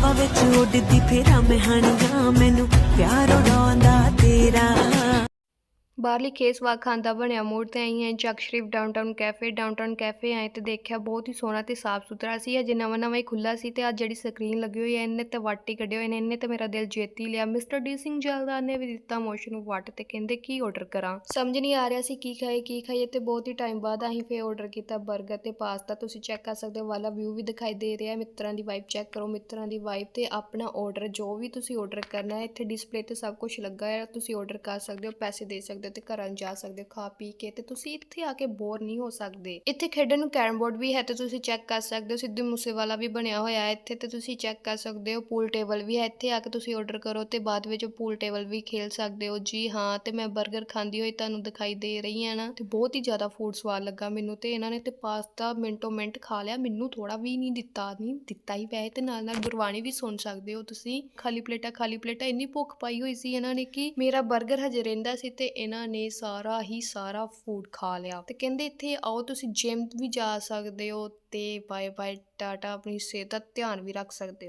ਹਵਾ ਵਿੱਚ ਉੱਡਦੀ ਫੇਰਾ ਮਹਾਨੀਆਂ ਮੈਨੂੰ ਪਿਆਰ ਉਡਾਉਂਦਾ ਬਾਹਰਲੀ ਖੇਸਵਾਗ ਖਾਨ ਖਾਂਦਾ ਬਣਿਆ ਮੋੜ ਤੇ ਆਈ ਹਾਂ, Chak Sharif downtown cafe downtown cafe ਆਏ ਤੇ ਦੇਖਿਆ ਬਹੁਤ ਹੀ ਸੋਹਣਾ ਤੇ ਸਾਫ਼ ਸੁਥਰਾ ਸੀ, ਅਜੇ ਨਵਾਂ ਨਵਾਂ ਹੀ ਖੁੱਲਾ ਸੀ ਤੇ ਅੱਜ ਜਿਹੜੀ ਸਕਰੀਨ ਲੱਗੀ ਹੋਈ ਹੈ ਇਹਨੇ ਤੇ ਵੱਟ ਹੀ ਕੱਢਿਆ ਹੋਏ ਨੇ ਇਹਨੇ ਤੇ ਮੇਰਾ ਦਿਲ ਜਿੱਤ ਹੀ ਲਿਆ। ਮਿਸਟਰ ਡੀ ਸਿੰਘ ਜਲਦਾਰ ਨੇ ਵੀ ਦਿੱਤਾ ਮੋਸ਼ਨ ਨੂੰ ਵੱਟ ਤੇ ਕਹਿੰਦੇ ਕੀ ਆਰਡਰ ਕਰਾਂ। ਸਮਝ ਨਹੀਂ ਆ ਰਿਹਾ ਸੀ ਕੀ ਖਾਏ ਕੀ ਖਾਈਏ ਤੇ ਬਹੁਤ ਹੀ ਟਾਈਮ ਬਾਅਦ ਅਸੀਂ ਫੇਰ ਆਰਡਰ ਕੀਤਾ 버ਗਰ ਤੇ ਪਾਸਤਾ ਤੁਸੀਂ ਚੈੱਕ ਕਰ ਸਕਦੇ ਹੋ, ਵਾਲਾ ਵਿਊ ਵੀ ਦਿਖਾਈ ਦੇ ਰਿਹਾ ਮਿੱਤਰਾਂ ਦੀ ਵਾਈਬ ਚੈੱਕ ਕਰੋ, ਮਿੱਤਰਾਂ ਦੀ ਵਾਈਬ ਤੇ ਆਪਣਾ ਆਰਡਰ ਜੋ ਵੀ ਤੁਸੀਂ ਆਰਡਰ ਕਰਨਾ ਹੈ, ਇੱਥੇ ਡਿਸਪਲੇ ਤੇ ਸਭ ਕੁਝ ਲੱਗਾ ਹੈ ਤੁਸੀਂ ਆਰਡਰ ਕਰ ਸਕਦੇ ਹੋ, ਪੈਸੇ ਦੇ ਸਕਦੇ ਹੋ ਤੇ ਘਰਾਂ ਨੂੰ ਜਾ ਸਕਦੇ ਹੋ ਖਾ ਪੀ ਕੇ ਤੇ ਤੁਸੀਂ ਇੱਥੇ ਆ ਕੇ ਬੋਰ ਨਹੀਂ ਹੋ ਸਕਦੇ। ਇੱਥੇ ਖੇਡਣ ਨੂੰ ਕੈਰਮ ਬੋਰਡ ਵੀ ਹੈ ਤੇ ਤੁਸੀਂ ਚੈੱਕ ਕਰ ਸਕਦੇ ਹੋ, ਸਿੱਧੂ ਮੂਸੇਵਾਲਾ ਵੀ ਬਣਿਆ ਹੋਇਆ ਹੈ ਇੱਥੇ ਤੇ ਤੁਸੀਂ ਚੈੱਕ ਕਰ ਸਕਦੇ ਹੋ ਪੂਲ ਟੇਬਲ ਵੀ ਹੈ, ਇੱਥੇ ਆ ਕੇ ਤੁਸੀਂ ਆਰਡਰ ਕਰੋ ਤੇ ਬਾਅਦ ਵਿੱਚ ਪੂਲ ਟੇਬਲ ਵੀ ਖੇਲ ਸਕਦੇ ਹੋ। ਜੀ ਹਾਂ, ਤੇ ਮੈਂ 버ਗਰ ਖਾਂਦੀ ਹੋਈ ਤੁਹਾਨੂੰ ਦਿਖਾਈ ਦੇ ਰਹੀ ਹਾਂ ਨਾ, ਤੇ ਬਹੁਤ ਹੀ ਜ਼ਿਆਦਾ ਫੂਡ ਸਵਾਦ ਲੱਗਾ ਮੈਨੂੰ ਤੇ ਇਹਨਾਂ ਨੇ ਤੇ ਪਾਸਤਾ ਮਿੰਟੋ ਮਿੰਟ ਖਾ ਲਿਆ, ਮੈਨੂੰ ਥੋੜਾ ਵੀ ਨਹੀਂ ਦਿੱਤਾ ਨਹੀਂ ਦਿੱਤਾ ਹੀ ਵੈਸੇ ਤੇ ਨਾਲ ਨਾਲ ਗੁਰਬਾਣੀ ਵੀ ਸੁਣ ਸਕਦੇ ਹੋ ਤੁਸੀਂ। ਖਾਲੀ ਪਲੇਟਾਂ ਖਾਲੀ ਪਲੇਟਾਂ ਇੰਨੀ ਭੁੱਖ ਪਾਈ ਹੋਈ ਸੀ ਇਹਨਾਂ ਨੇ ਕਿ ਮੇਰਾ 버ਗਰ ਹਜੇ ਰਹਿੰਦਾ ਸੀ ਤੇ ਇਹਨਾਂ ਇਹਨਾਂ ਨੇ ਸਾਰਾ ਹੀ ਸਾਰਾ ਫੂਡ ਖਾ ਲਿਆ। ਤੇ ਕਹਿੰਦੇ ਇੱਥੇ ਆਓ, ਤੁਸੀਂ ਜਿਮ ਵੀ ਜਾ ਸਕਦੇ ਹੋ ਤੇ ਬਾਏ ਬਾਏ ਟਾਟਾ ਆਪਣੀ ਸਿਹਤ ਦਾ ਧਿਆਨ ਵੀ ਰੱਖ ਸਕਦੇ ਹੋ।